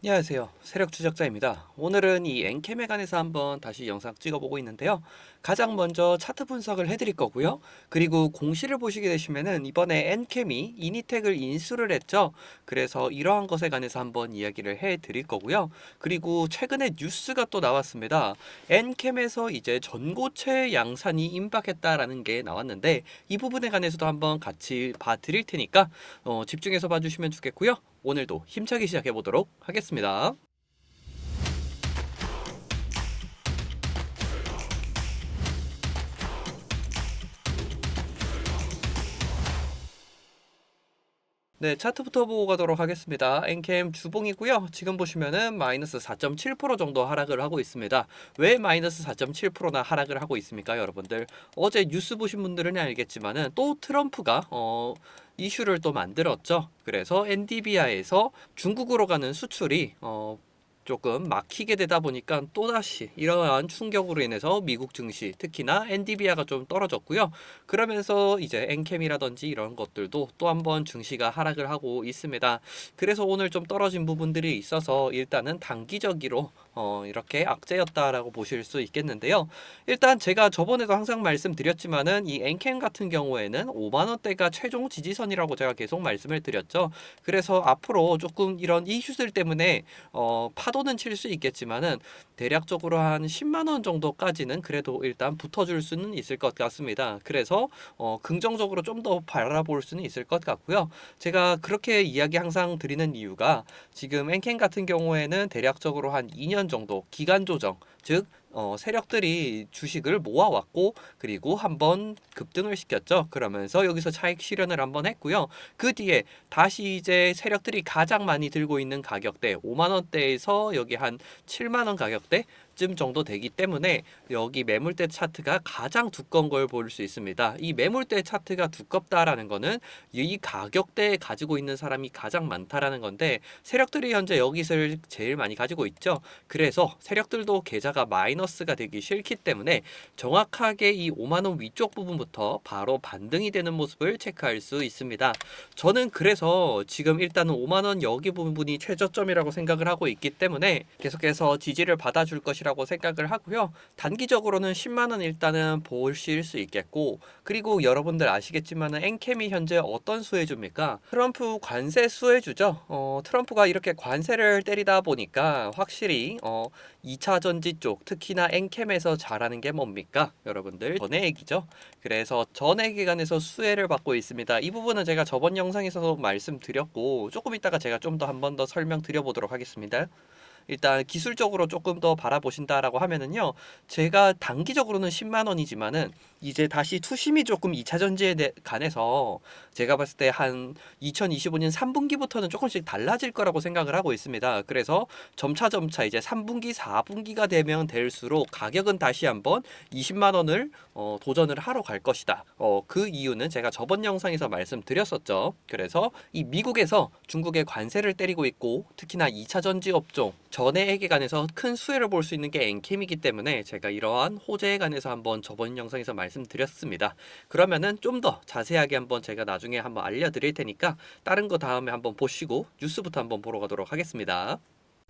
안녕하세요. 세력 추적자입니다. 오늘은 이 엔캠에 관해서 한번 다시 영상 찍어보고 있는데요. 가장 먼저 차트 분석을 해드릴 거고요. 그리고 공시를 보시게 되시면은 이번에 엔캠이 이니텍을 인수를 했죠. 그래서 이러한 것에 관해서 한번 이야기를 해드릴 거고요. 그리고 최근에 뉴스가 또 나왔습니다. 엔캠에서 이제 전고체 양산이 임박했다라는 게 나왔는데 이 부분에 관해서도 한번 같이 봐드릴 테니까 어, 집중해서 봐주시면 좋겠고요. 오늘도 힘차게 시작해 보도록 하겠습니다. 네, 차트부터 보고 가도록 하겠습니다. 엔캠 주봉이고요. 지금 보시면은 마이너스 4.7% 정도 하락을 하고 있습니다. 왜 마이너스 4.7%나 하락을 하고 있습니까, 여러분들? 어제 뉴스 보신 분들은 알겠지만은 또 트럼프가 어 이슈를 또 만들었죠. 그래서 엔디비아에서 중국으로 가는 수출이 어 조금 막히게 되다 보니까 또다시 이러한 충격으로 인해서 미국 증시 특히나 엔디비아가 좀 떨어졌고요. 그러면서 이제 엔캠이라든지 이런 것들도 또 한번 증시가 하락을 하고 있습니다. 그래서 오늘 좀 떨어진 부분들이 있어서 일단은 단기적으로 어 이렇게 악재였다라고 보실 수 있겠는데요. 일단 제가 저번에도 항상 말씀드렸지만은 이 엔캠 같은 경우에는 5만 원대가 최종 지지선이라고 제가 계속 말씀을 드렸죠. 그래서 앞으로 조금 이런 이슈들 때문에 어 파도는 칠 수 있겠지만은 대략적으로 한 10만 원 정도까지는 그래도 일단 붙어줄 수는 있을 것 같습니다. 그래서 어 긍정적으로 좀 더 바라볼 수는 있을 것 같고요. 제가 그렇게 이야기 항상 드리는 이유가 지금 엔캠 같은 경우에는 대략적으로 한 2년 정도 기간 조정 즉 어, 세력들이 주식을 모아왔고 그리고 한번 급등을 시켰죠. 그러면서 여기서 차익 실현을 한번 했고요. 그 뒤에 다시 이제 세력들이 가장 많이 들고 있는 가격대 5만 원대에서 여기 한 7만 원 가격대 쯤 정도 되기 때문에 여기 매물대 차트가 가장 두꺼운 걸 볼 수 있습니다. 이 매물대 차트가 두껍다라는 거는 이 가격대에 가지고 있는 사람이 가장 많다라는 건데 세력들이 현재 여기를 제일 많이 가지고 있죠. 그래서 세력들도 계좌가 마이너스가 되기 싫기 때문에 정확하게 이 5만 원 위쪽 부분부터 바로 반등이 되는 모습을 체크할 수 있습니다. 저는 그래서 지금 일단은 5만 원 여기 부분이 최저점이라고 생각을 하고 있기 때문에 계속해서 지지를 받아줄 것이라 고 생각을 하고요. 단기적으로는 10만 원 일단은 보실 수 있겠고 그리고 여러분들 아시겠지만은 엔캠이 현재 어떤 수혜주입니까? 트럼프 관세 수혜주죠. 어, 트럼프가 이렇게 관세를 때리다 보니까 확실히 어, 2차 전지 쪽 특히나 엔캠에서 잘하는 게 뭡니까? 여러분들 전액이죠. 그래서 전액 기간에서 수혜를 받고 있습니다. 이 부분은 제가 저번 영상에서도 말씀드렸고 조금 이따가 제가 좀 더 한 번 더 설명드려 보도록 하겠습니다. 일단 기술적으로 조금 더 바라보신다라고 하면은요. 제가 단기적으로는 10만 원이지만은 이제 다시 투심이 조금 2차 전지에 대- 관해서 제가 봤을 때 한 2025년 3분기부터는 조금씩 달라질 거라고 생각을 하고 있습니다. 그래서 점차 점차 이제 3분기, 4분기가 되면 될수록 가격은 다시 한번 20만 원을 어, 도전을 하러 갈 것이다. 어, 그 이유는 제가 저번 영상에서 말씀드렸었죠. 그래서 이 미국에서 중국의 관세를 때리고 있고 특히나 2차 전지 업종 전해액에 관해서 큰 수혜를 볼 수 있는 게 엔캠이기 때문에 제가 이러한 호재에 관해서 한번 저번 영상에서 말씀드렸습니다. 그러면은 좀 더 자세하게 한번 제가 나중에 한번 알려드릴 테니까 다른 거 다음에 한번 보시고 뉴스부터 한번 보러 가도록 하겠습니다.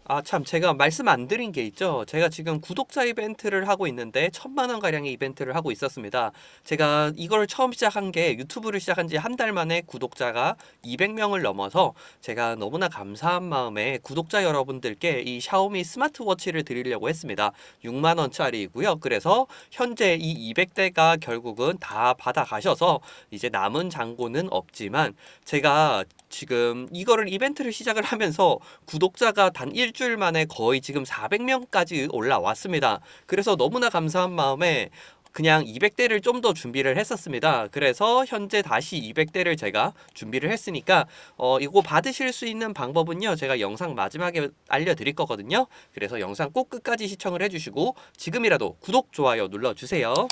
아, 참, 제가 말씀 안 드린 게 있죠. 제가 지금 구독자 이벤트를 하고 있는데, 천만 원 가량의 이벤트를 하고 있었습니다. 제가 이걸 처음 시작한 게 유튜브를 시작한 지 한 달 만에 구독자가 200명을 넘어서 제가 너무나 감사한 마음에 구독자 여러분들께 이 샤오미 스마트워치를 드리려고 했습니다. 6만 원짜리이고요. 그래서 현재 이 200대가 결국은 다 받아 가셔서 이제 남은 잔고는 없지만 제가 지금 이거를 이벤트를 시작을 하면서 구독자가 단 일주일 만에 거의 지금 400명까지 올라왔습니다. 그래서 너무나 감사한 마음에 그냥 200대를 좀 더 준비를 했었습니다. 그래서 현재 다시 200대를 제가 준비를 했으니까 어 이거 받으실 수 있는 방법은요. 제가 영상 마지막에 알려드릴 거거든요. 그래서 영상 꼭 끝까지 시청을 해주시고 지금이라도 구독, 좋아요 눌러주세요.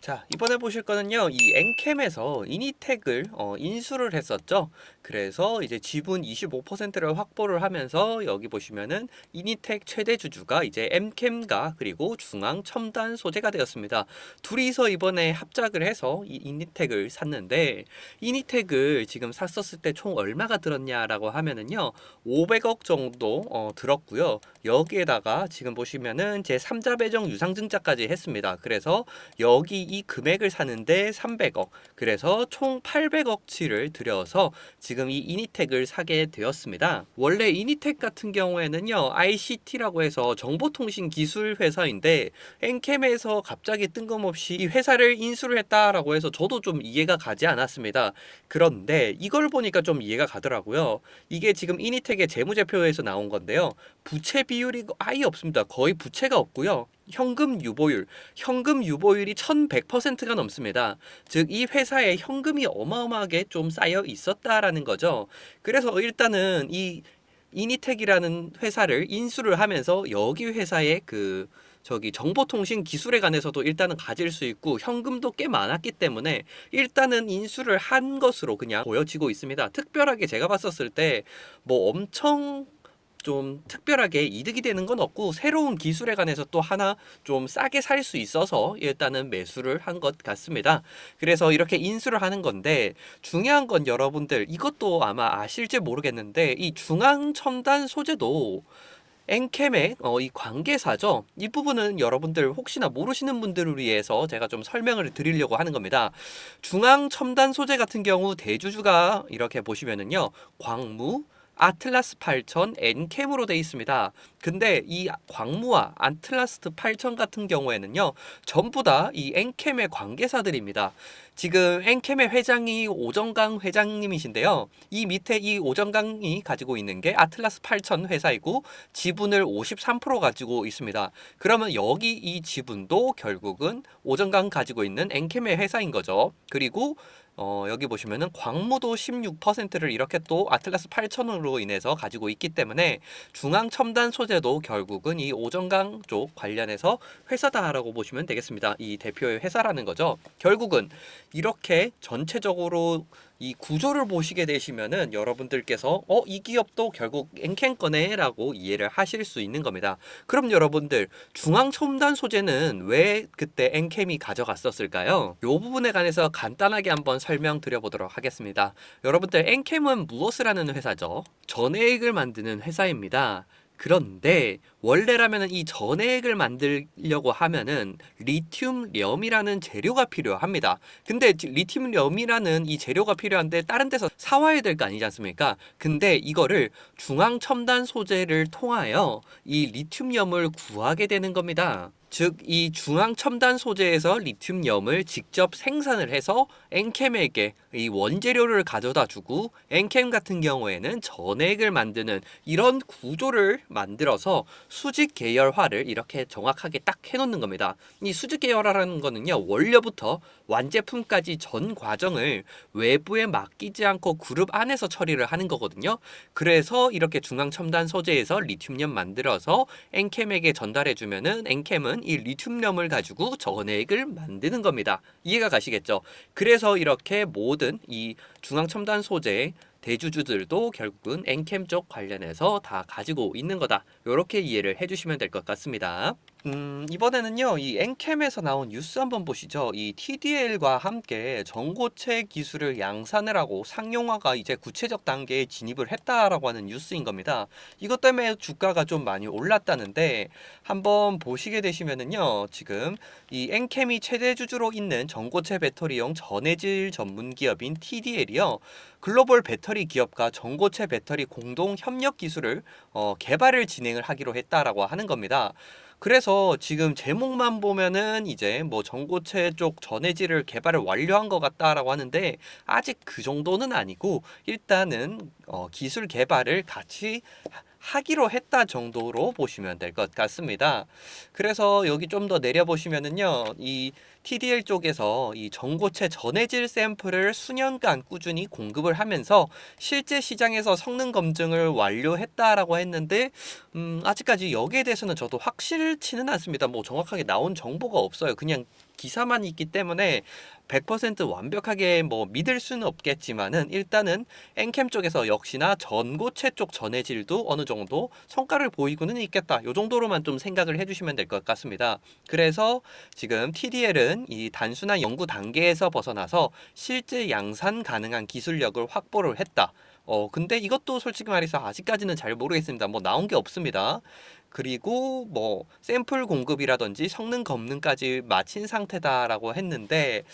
자, 이번에 보실 거는요. 이 엔캠에서 이니텍을 어, 인수를 했었죠. 그래서 이제 지분 25%를 확보를 하면서 여기 보시면은 이니텍 최대 주주가 이제 엠캠과 그리고 중앙 첨단 소재가 되었습니다. 둘이서 이번에 합작을 해서 이 이니텍을 샀는데 이니텍을 지금 샀었을 때 총 얼마가 들었냐라고 하면은요. 500억 정도 어, 들었고요. 여기에다가 지금 보시면은 제 3자 배정 유상증자까지 했습니다. 그래서 여기 이 금액을 사는데 300억. 그래서 총 800억치를 들여서 지금 이 이니텍을 사게 되었습니다. 원래 이니텍 같은 경우에는요. ICT라고 해서 정보통신 기술 회사인데 엔캠에서 갑자기 뜬금없이 이 회사를 인수를 했다라고 해서 저도 좀 이해가 가지 않았습니다. 그런데 이걸 보니까 좀 이해가 가더라고요. 이게 지금 이니텍의 재무제표에서 나온 건데요. 부채 비율이 아예 없습니다. 거의 부채가 없고요. 현금 유보율, 현금 유보율이 1100%가 넘습니다. 즉, 이 회사에 현금이 어마어마하게 좀 쌓여 있었다라는 거죠. 그래서 일단은 이 이니텍이라는 회사를 인수를 하면서 여기 회사의 그 저기 정보통신 기술에 관해서도 일단은 가질 수 있고 현금도 꽤 많았기 때문에 일단은 인수를 한 것으로 그냥 보여지고 있습니다. 특별하게 제가 봤었을 때 뭐 엄청 좀 특별하게 이득이 되는 건 없고 새로운 기술에 관해서 또 하나 좀 싸게 살 수 있어서 일단은 매수를 한 것 같습니다. 그래서 이렇게 인수를 하는 건데 중요한 건 여러분들 이것도 아마 아실지 모르겠는데 이 중앙 첨단 소재도 엔캠의 어, 이 관계사죠. 이 부분은 여러분들 혹시나 모르시는 분들을 위해서 제가 좀 설명을 드리려고 하는 겁니다. 중앙 첨단 소재 같은 경우 대주주가 이렇게 보시면은요. 광무, 아틀라스 8000, 엔캠으로 되어 있습니다. 근데 이 광무와 아틀라스 8000 같은 경우에는요. 전부 다이 엔캠의 관계사들입니다. 지금 엔캠의 회장이 오정강 회장님이신데요. 이 밑에 이 오정강이 가지고 있는 게 아틀라스 8000 회사이고 지분을 53% 가지고 있습니다. 그러면 여기 이 지분도 결국은 오정강 가지고 있는 엔캠의 회사인 거죠. 그리고 어, 여기 보시면은 광무도 16%를 이렇게 또 아틀라스 8000으로 인해서 가지고 있기 때문에 중앙 첨단 소재도 결국은 이 오정강 쪽 관련해서 회사다라고 보시면 되겠습니다. 이 대표의 회사라는 거죠. 결국은 이렇게 전체적으로 이 구조를 보시게 되시면은 여러분들께서 어 이 기업도 결국 엔캔 거네라고 이해를 하실 수 있는 겁니다. 그럼 여러분들 중앙 첨단 소재는 왜 그때 엔캠이 가져갔었을까요? 이 부분에 관해서 간단하게 한번 설명드려 보도록 하겠습니다. 여러분들 엔캠은 무엇을 하는 회사죠? 전해액을 만드는 회사입니다. 그런데 원래라면 이 전해액을 만들려고 하면은 리튬염이라는 재료가 필요합니다. 근데 리튬염이라는 이 재료가 필요한데 다른 데서 사와야 될 거 아니지 않습니까? 근데 이거를 중앙 첨단 소재를 통하여 이 리튬염을 구하게 되는 겁니다. 즉, 이 중앙 첨단 소재에서 리튬염을 직접 생산을 해서 엔캠에게 이 원재료를 가져다 주고 엔캠 같은 경우에는 전액을 만드는 이런 구조를 만들어서 수직 계열화를 이렇게 정확하게 딱 해놓는 겁니다. 이 수직 계열화라는 거는요, 원료부터 완제품까지 전 과정을 외부에 맡기지 않고 그룹 안에서 처리를 하는 거거든요. 그래서 이렇게 중앙 첨단 소재에서 리튬염 만들어서 엔캠에게 전달해 주면은 엔캠은 이 리튬염을 가지고 전액을 만드는 겁니다. 이해가 가시겠죠? 그래서 이렇게 모든 이 중앙 첨단 소재 대주주들도 결국은 엔캠 쪽 관련해서 다 가지고 있는 거다. 이렇게 이해를 해주시면 될 것 같습니다. 음, 이번에는요, 이 엔캠에서 나온 뉴스 한번 보시죠. 이 TDL과 함께 전고체 기술을 양산을 하고 상용화가 이제 구체적 단계에 진입을 했다라고 하는 뉴스인 겁니다. 이것 때문에 주가가 좀 많이 올랐다는데 한번 보시게 되시면은요, 지금 이 엔캠이 최대 주주로 있는 전고체 배터리용 전해질 전문 기업인 TDL이요. 글로벌 배터리 기업과 전고체 배터리 공동 협력 기술을 어, 개발을 진행을 하기로 했다라고 하는 겁니다. 그래서 지금 제목만 보면은 이제 뭐 전고체 쪽 전해질을 개발을 완료한 것 같다라고 하는데 아직 그 정도는 아니고 일단은 어, 기술 개발을 같이 하기로 했다 정도로 보시면 될 것 같습니다. 그래서 여기 좀 더 내려 보시면은요, 이 TDL 쪽에서 이 전고체 전해질 샘플을 수년간 꾸준히 공급을 하면서 실제 시장에서 성능 검증을 완료했다라고 했는데 음, 아직까지 여기에 대해서는 저도 확실치는 않습니다. 뭐 정확하게 나온 정보가 없어요. 그냥 기사만 있기 때문에 100% 완벽하게 뭐 믿을 수는 없겠지만은 일단은 엔캠 쪽에서 역시나 전고체 쪽 전해질도 어느 정도 성과를 보이고는 있겠다. 요 정도로만 좀 생각을 해주시면 될 것 같습니다. 그래서 지금 TDL은 이 단순한 연구 단계에서 벗어나서 실제 양산 가능한 기술력을 확보를 했다. 어, 근데 이것도 솔직히 말해서 아직까지는 잘 모르겠습니다. 뭐 나온 게 없습니다. 그리고 뭐 샘플 공급이라든지 성능 검증까지 마친 상태다라고 했는데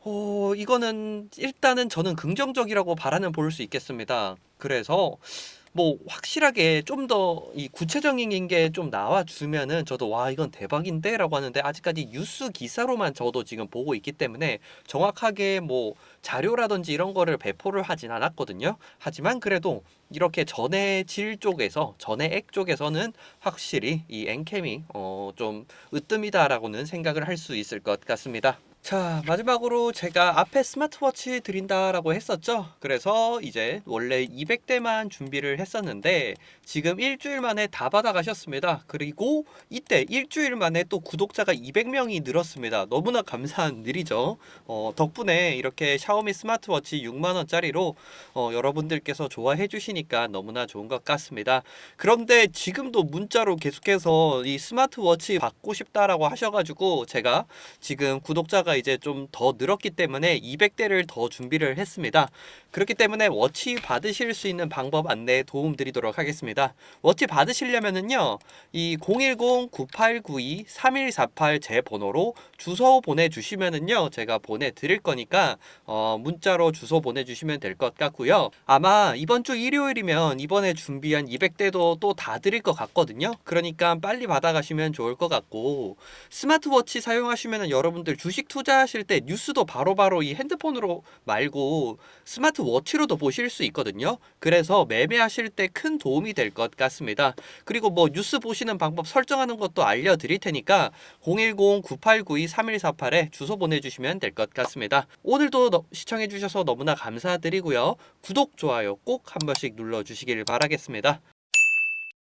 어, 이거는 일단은 저는 긍정적이라고 바라는 볼 수 있겠습니다. 그래서 뭐 확실하게 좀 더 이 구체적인 게 좀 나와 주면은 저도 와 이건 대박인데라고 하는데 아직까지 뉴스 기사로만 저도 지금 보고 있기 때문에 정확하게 뭐 자료라든지 이런 거를 배포를 하진 않았거든요. 하지만 그래도 이렇게 전해 질 쪽에서 전해 액 쪽에서는 확실히 이 엔캠이 어 좀 으뜸이다라고는 생각을 할 수 있을 것 같습니다. 자, 마지막으로 제가 앞에 스마트워치 드린다라고 했었죠. 그래서 이제 원래 200대만 준비를 했었는데 지금 일주일 만에 다 받아가셨습니다. 그리고 이때 일주일 만에 또 구독자가 200명이 늘었습니다. 너무나 감사한 일이죠. 어, 덕분에 이렇게 샤오미 스마트워치 6만원짜리로 어, 여러분들께서 좋아해 주시니까 너무나 좋은 것 같습니다. 그런데 지금도 문자로 계속해서 이 스마트워치 받고 싶다라고 하셔가지고 제가 지금 구독자가 이제 좀 더 늘었기 때문에 200대를 더 준비를 했습니다. 그렇기 때문에 워치 받으실 수 있는 방법 안내 도움 드리도록 하겠습니다. 워치 받으시려면은요, 이 010-9892-3148 제 번호로 주소 보내주시면은요, 제가 보내드릴 거니까, 어, 문자로 주소 보내주시면 될 것 같고요. 아마 이번 주 일요일이면 이번에 준비한 200대도 또 다 드릴 것 같거든요. 그러니까 빨리 받아가시면 좋을 것 같고, 스마트워치 사용하시면은 여러분들 주식 투자하실 때 뉴스도 바로바로 이 핸드폰으로 말고 스마트 워치로도 보실 수 있거든요. 그래서 매매하실 때 큰 도움이 될 것 같습니다. 그리고 뭐 뉴스 보시는 방법 설정하는 것도 알려드릴 테니까 010-9892-3148에 주소 보내주시면 될 것 같습니다. 오늘도 너- 시청해주셔서 너무나 감사드리고요. 구독, 좋아요 꼭 한 번씩 눌러주시길 바라겠습니다.